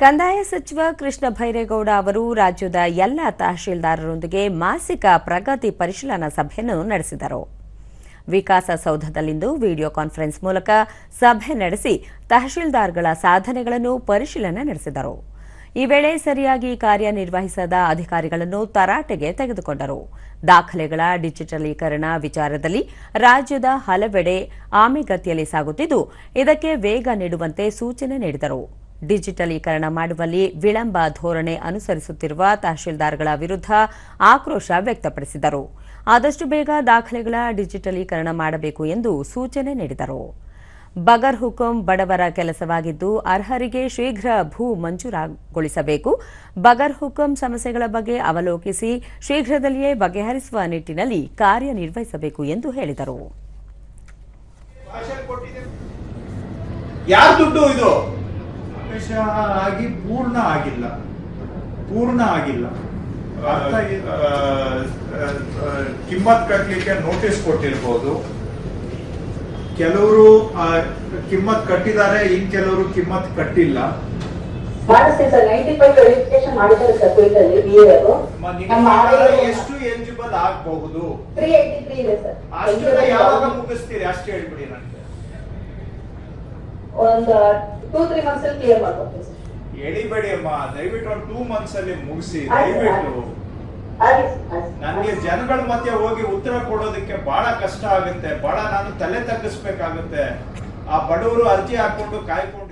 ಕಂದಾಯ ಸಚಿವ ಕೃಷ್ಣ ಭೈರೇಗೌಡ ಅವರು ರಾಜ್ಯದ ಎಲ್ಲ ತಹಶೀಲ್ದಾರರೊಂದಿಗೆ ಮಾಸಿಕ ಪ್ರಗತಿ ಪರಿಶೀಲನಾ ಸಭೆಯನ್ನು ನಡೆಸಿದರು. ವಿಕಾಸಸೌಧದಲ್ಲಿಂದು ವಿಡಿಯೋ ಕಾನ್ಫರೆನ್ಸ್ ಮೂಲಕ ಸಭೆ ನಡೆಸಿ ತಹಶೀಲ್ದಾರ್ಗಳ ಸಾಧನೆಗಳನ್ನು ಪರಿಶೀಲನೆ ನಡೆಸಿದರು. ಈ ವೇಳೆ ಸರಿಯಾಗಿ ಕಾರ್ಯನಿರ್ವಹಿಸದ ಅಧಿಕಾರಿಗಳನ್ನು ತರಾಟೆಗೆ ತೆಗೆದುಕೊಂಡರು. ದಾಖಲೆಗಳ ಡಿಜಿಟಲೀಕರಣ ವಿಚಾರದಲ್ಲಿ ರಾಜ್ಯದ ಹಲವೆಡೆ ಆಮೆಗತಿಯಲ್ಲಿ ಸಾಗುತ್ತಿದ್ದು, ಇದಕ್ಕೆ ವೇಗ ನೀಡುವಂತೆ ಸೂಚನೆ ನೀಡಿದರು. ಡಿಜಿಟಲೀಕರಣ ಮಾಡುವಲ್ಲಿ ವಿಳಂಬ ಧೋರಣೆ ಅನುಸರಿಸುತ್ತಿರುವ ತಹಶೀಲ್ದಾರ್ಗಳ ವಿರುದ್ಧ ಆಕ್ರೋಶ ವ್ಯಕ್ತಪಡಿಸಿದರು. ಆದಷ್ಟು ಬೇಗ ದಾಖಲೆಗಳ ಡಿಜಿಟಲೀಕರಣ ಮಾಡಬೇಕು ಎಂದು ಸೂಚನೆ ನೀಡಿದರು. ಬಗರ್ ಹುಕುಂ ಬಡವರ ಕೆಲಸವಾಗಿದ್ದು ಅರ್ಹರಿಗೆ ಶೀಘ್ರ ಭೂ ಮಂಜೂರಾಗೊಳಿಸಬೇಕು. ಬಗರ್ ಹುಕುಂ ಸಮಸ್ಯೆಗಳ ಬಗ್ಗೆ ಅವಲೋಕಿಸಿ ಶೀಘ್ರದಲ್ಲಿಯೇ ಬಗೆಹರಿಸುವ ನಿಟ್ಟಿನಲ್ಲಿ ಕಾರ್ಯನಿರ್ವಹಿಸಬೇಕು ಎಂದು ಹೇಳಿದರು. ಬಹುಶಃ ಆಗಿ ಪೂರ್ಣ ಆಗಿಲ್ಲ. ಪೂರ್ಣ ಆಗಿಲ್ಲ. ಕಿಮ್ಮತ್ ಕಟ್ಟಲಿಕ್ಕೆ ನೋಟಿಸ್ ಕೊಟ್ಟಿರ್ಬೋದು. ಕೆಲವರು ಕಿಮ್ಮತ್ ಕಟ್ಟಿದ್ದಾರೆ ಇನ್ ಕೆಲವರು ಕಿಮ್ಮತ್ ಕಟ್ಟಿಲ್ಲ. ಎಷ್ಟು ಎಲಿಜಿಬಲ್ ಆಗಬಹುದು? ಅಷ್ಟನ್ನ ಯಾವಾಗ ಮುಗಿಸ್ತೀರಿ? ಅಷ್ಟು ಹೇಳ್ಬಿಡಿ ನನಗೆ. ಒಂದು ಟೂ ತ್ರೀ ಮಂತ್ಸ್ ಅಲ್ಲಿ ಕ್ಲಿಯರ್ ಮಾಡ್ಕೊಡ್ತೀವಿ ಸರ್. ಎಳಿಬೇಡಿ ಅಮ್ಮ ದಯವಿಟ್ಟು ಒಂದು ಟೂ ಮಂತ್ಸ್ ಅಲ್ಲಿ ಮುಗಿಸಿ ದಯವಿಟ್ಟು. ನನಗೆ ಜನಗಳ ಮಧ್ಯೆ ಹೋಗಿ ಉತ್ತರ ಕೊಡೋದಕ್ಕೆ ಬಹಳ ಕಷ್ಟ ಆಗುತ್ತೆ ಬಹಳ ನಾನು ತಲೆ ತಗ್ಗಿಸ್ಬೇಕಾಗುತ್ತೆ. ಆ ಬಡವರು ಅರ್ಜಿ ಹಾಕೊಂಡು ಕಾಯ್ಕೊಂಡು